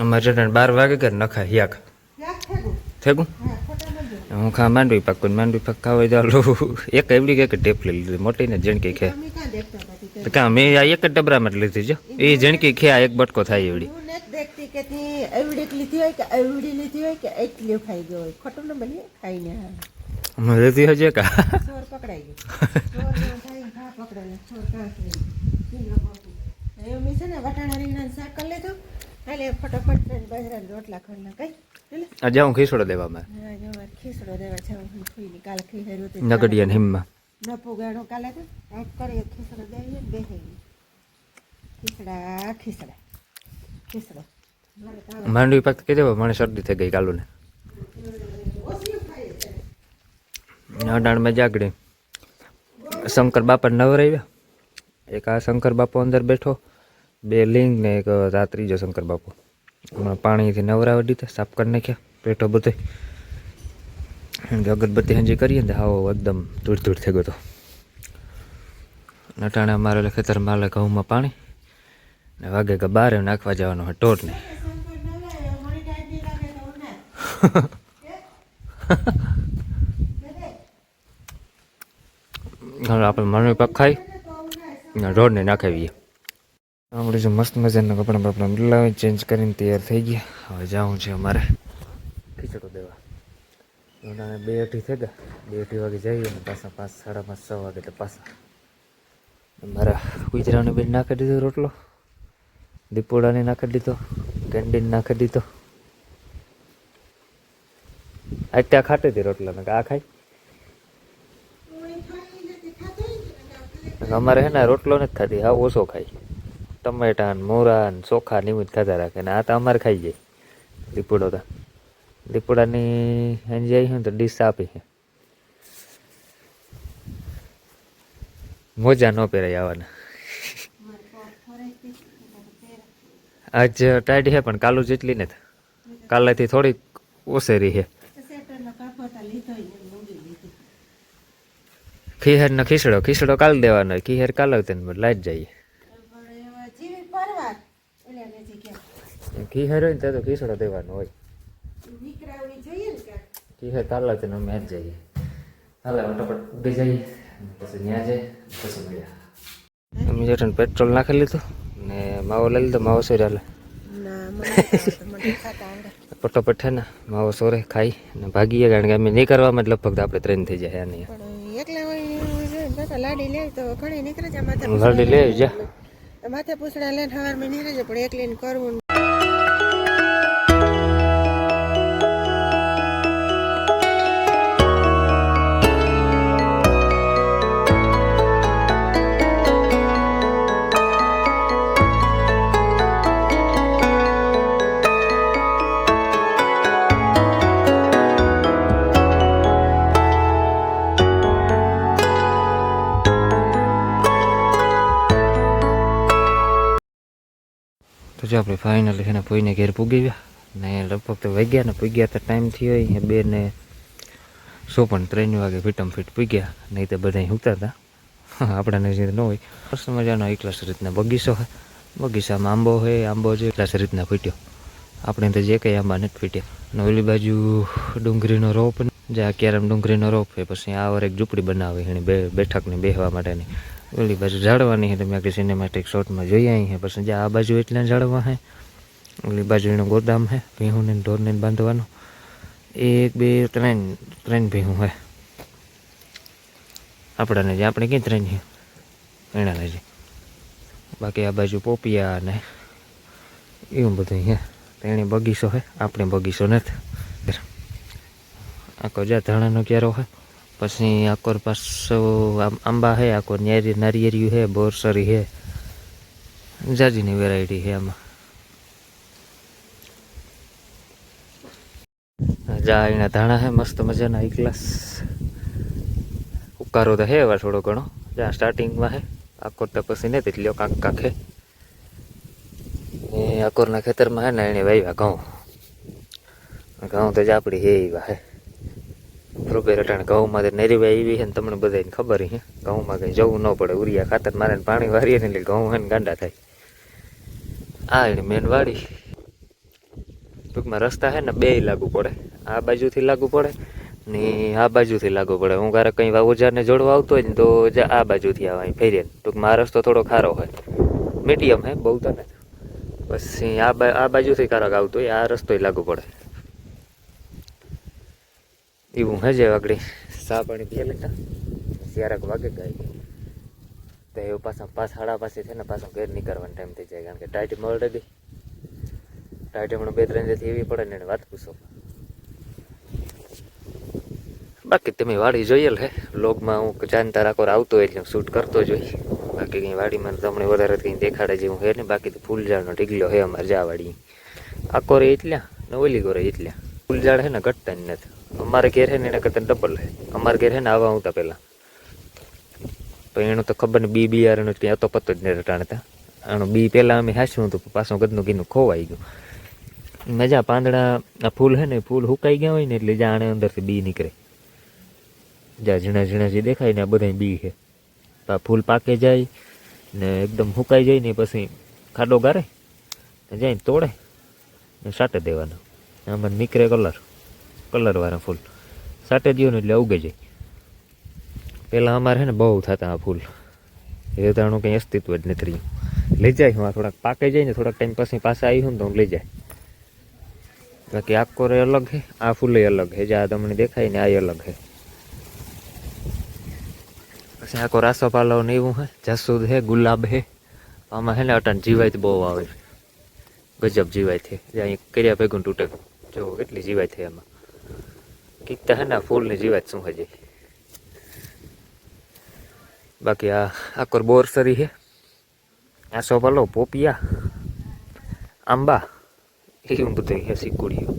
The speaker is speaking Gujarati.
અમારે જટાને બાર વાગે કે નખા યાક. થેગું? હા ખા માંડવી પાકું માંડવી પાક ખાવા જાઉં એક એવડી કે ટેપલી લીધી મોટી ને જણકી ખે કાં મેં આ એક જ ડબરામાં જ લીધી જો. એ જણકી ખે આ એક બટકો થાય એવડી. લીધી હજી કા પકડાઈ ગયો. મેં એટલે ફટાફટ થઈને બાજરાના રોટલા ખોલી નાખાય આજે હું ખીસડો જો મારે. ખીસડો દેવા છે હું ખીલી કાલ ખીહેરું હતું નગડિયા હિમમાં. ન પુગાડો કાલે તો. આપ કરીએ ખીસડો દેવીએ ને ખીસડા ખીસડા ખીસડો. માંડવી પાક કીધું મને શરદી થઈ ગઈ કાલુ ને ઓછું ખાઈએ છે. અડાણમાં જાગડી. શંકર બાપા નવરાવ્યા એક આ શંકર બાપો અંદર બેઠો. બે લિંગ ને એક રાત્રી જો, શંકર બાપુ. હમણાં પાણીથી નવરાવી દીધા, સાફ કરી નાખ્યા, પેટો બધે. અગરબત્તી હંજી કરીએ ને હાવો એકદમ ધૂળ ધૂળ થઈ ગયો હતો નટાણે મારે ખેતર મારે ઘઉંમાં પાણી. ને વાગે કે બારે નાખવા જવાનો હોય ટોટ ને આપણે મમ્મી પાક ખાઈ ને રોડને નાખાવીએ આપણે જો મસ્ત મજાના કપડાં બપડા બદલાવી ચેન્જ કરીને તૈયાર થઈ ગયા. હવે જવું છે અમારે ખીચડો દેવા. ઉનાળે બે અઢી થઈ ગયા. બે અઢી વાગે જઈએ અને પાછા પાંચ, સાડા પાંચ, છ વાગે તો પાછા મારા ગુજરાને બેન નાખી દીધો રોટલો. દીપોડાને નાખી દીધો કેન્ડીન નાખી દીધો. આ ત્યાં ખાટી હતી રોટલા આ ખાઈ ખાતો અમારે હે ને રોટલો નથી ખાતી હા ઓછો ખાય. ટમેટા ને મોરા ને ચોખા ને એવું ખાતા રાખે. ને આ તો અમારે ખાઈ જાય. દીપડો તો. દીપડાની હાંજે આવી ને તો ડીશ આપી છે. મોજા ન પહેરાય આવવાના. આજ ટાઈટ છે પણ કાલુ જેટલી ને કાલેથી થોડીક ઓસેરી છે. ખીહેર ને ખીસડો ખીસડો કાલ દેવાનો હોય. ખીહેર કાલ તેને લાઈટ જઈએ પણ એવા જીવી પરવાર, ઓલા નથી ગયા. ખીહેર ને તો તો ખીસડો દેવાનો હોય નીકળાવવી જોઈએ ને કાંઈક. ખીહેર કાલ તેને અમે જ જઈએ હાલે ફટાફટ ઉડી જઈએ પછી ત્યાં જઈએ પછી મળ્યા અમે જેટલું પેટ્રોલ નાખી લીધું ને માવો લઈ લીધો માવો સોરે હાલે. ફટોફટ છે ને માવો સોરે ખાઈ ને ભાગીએ કારણ કે અમે નહીં કરવામાં જ લગભગ તો આપણે ટ્રેન થઈ જાય આની એકલા હોય જોઈએ ને તો લાડી લે તો ઘણી નીકળે છે લાડી લે જા. માથે પૂછડા લઈને સવારમાં નીકળે છે પણ એકલીને કરવું જો આપણે ફાઇનલી છે ને પોઈને ઘેર પૂગી ગયા ને લગભગ તો વાગ્યા ને પૂગ્યા તો ટાઈમ થયો હોય બે ને સો પણ ત્રણ વાગે ફીટમ ફીટ પૂગ્યા. નહીં તો બધા ઉતરતા હતા. આપણાને જે ન હોય. મસ્ત મજાનો એકલાસ રીતના બગીચો છે. બગીચામાં આંબો હોય આંબો જે એકલાસ રીતના ફૂટ્યો. આપણે તો જે કંઈ આંબા નથી ફૂટ્યા. ને ઓલી બાજુ ડુંગળીનો રોપ જે જ્યાં ક્યારેમ ડુંગળીનો રોપ હોય, પછી આ વર એક ઝૂંપડી બનાવી એની બે બેઠકને બેસવા માટેની. ઓલી બાજુ ઝાડવાની છે, તમે આગળ સિનેમેટિક શોટમાં જોઈ આવી છે, પછી આ બાજુ એટલે ઝાડવા છે, ઓલી બાજુ એનું ગોદામ છે ભીહું ને ઢોરને બાંધવાનું. એક, બે, ત્રણ ત્રણ ભીહું છે. આપણાને જે, આપણે ક્યાં ત્રણ છે? એનાને જે બાકી આ બાજુ પોપિયા ને એવું બધું છે. તેણે બગીચો છે, આપણે બગીચો નથી. આખો જ્યાં ધાણાનો ક્યારો છે. પછી આકોર પાસો આંબા છે આકોર નારી નારિયેરિયું છે બોરસરી છે જાજીની વેરાયટી છે આમાં. જા એના ધાણા છે મસ્ત મજાના એક ગ્લાસ. ઉકારો તો છે એવા થોડો ઘણો. જ્યાં સ્ટાર્ટિંગમાં છે આકોર તો પછી નથી એટલે કાંક છે એ આકોરના ખેતરમાં છે ને એને વાવ્યા ઘઉં. ઘઉં તો જ આપણી હે એવા હે. રૂપે રટાણ ઘઉંમાં તો નેરીવા એવી છે ને તમને બધાને ખબર છે. ઘઉંમાં કંઈ જવું ન પડે, ઉરિયા ખાતર મારે પાણી વારીએ ને એટલે ઘઉં હે ને ગાંડા થાય. આ એની મેન વાડી ટૂંકમાં રસ્તા છે ને બે લાગુ પડે. આ બાજુથી લાગુ પડે ને આ બાજુથી લાગુ પડે. હું ક્યારેક કંઈ ઓજારને જોડવા આવતો હોય ને તો આ બાજુથી આવે ફેરીએ ટૂંકમાં આ રસ્તો થોડો ખારો હોય. મીડિયમ હે, બહુ તો ને પછી આ આ બાજુથી ક્યારેક આવતો હોય, આ રસ્તોય લાગુ પડે. એવું હજે વાગડી સા પાણી પીએ લેતા ક્યારેક વાગે ગાય. તો એવું પાછા હાડા પાસે છે ને પાછો ઘેર નીકળવાનો ટાઈમ થઈ જાય. કારણ કે ટાઈટ મળે ગઈ ટાઈટ હમણાં બે ત્રણ જેથી એવી પડે ને એને વાત પૂછો. બાકી તમે વાડી જોઈએ હે? લોગમાં હું જાણતા રાખો આવતો હોય એટલે હું શૂટ કરતો જ બાકી કંઈ વાડીમાં તમને વધારે કંઈ દેખાડે જેવું હે ને બાકી તો ફૂલઝાડનો ઢીગલો હે અમારે જા વાડી આકોરે કોરે એટલા ને ઓલી કોરે એટલા? ફૂલઝાડ હે ને ઘટતા જ નથી. અમારે ઘેર હે ને એના કરતાં ડબલ હે. અમારે ઘેર હે ને આવા આવતા પહેલાં. પણ એનું તો ખબર ને બી બિયારણનું ત્યાં તો પતો જ નહીં રટાણતા એનું બી પહેલાં અમે હાસ્યું હતું પાછું ગદનું ગીનું ખોવાઈ ગયું. મજા પાંદડા, આ ફૂલ હે ને ફૂલ હુકાઈ ગયા હોય ને એટલે જાણે અંદરથી બી નીકળે. જ્યાં ઝીણા ઝીણા જે દેખાય ને આ બધા બી છે આ ફૂલ પાકે જાય ને એકદમ હુકાઈ જાય ને પછી ખાડો ગારે જાય તોડે ને સાટે દેવાનો. આમાં નીકળે કલર. કલરવાળા ફૂલ. સાટે દો ને એટલે ઉગે જાય. પહેલાં અમારે છે ને બહુ થતા આ ફૂલ. એ તાણું કંઈ અસ્તિત્વ જ નથી રહ્યું. લઈ જાય, હું થોડાક પાકે જાય ને થોડાક ટાઈમ પછી પાછા આવી હું તો હું લઈ જાય. બાકી આ કોરે અલગ છે, આ ફૂલે અલગ છે. જે આ તમને દેખાય ને આ અલગ છે. પછી આખો રાસો પાલો ને એવું હે જાસૂદ હે ગુલાબ હે આમાં હે ને અટાણ જીવાય બહુ આવે. ગજબ જીવાય છે. અહીં કર્યા ભેગું તૂટે. જો, એટલી જીવાય છે એમાં કીકતા હે ને આ ફૂલની જીવાય શું હજી? બાકી આ આકોર બોરસરી છે આસો પાલો પોપિયા, આંબા એવું બધું હે શીકુડીઓ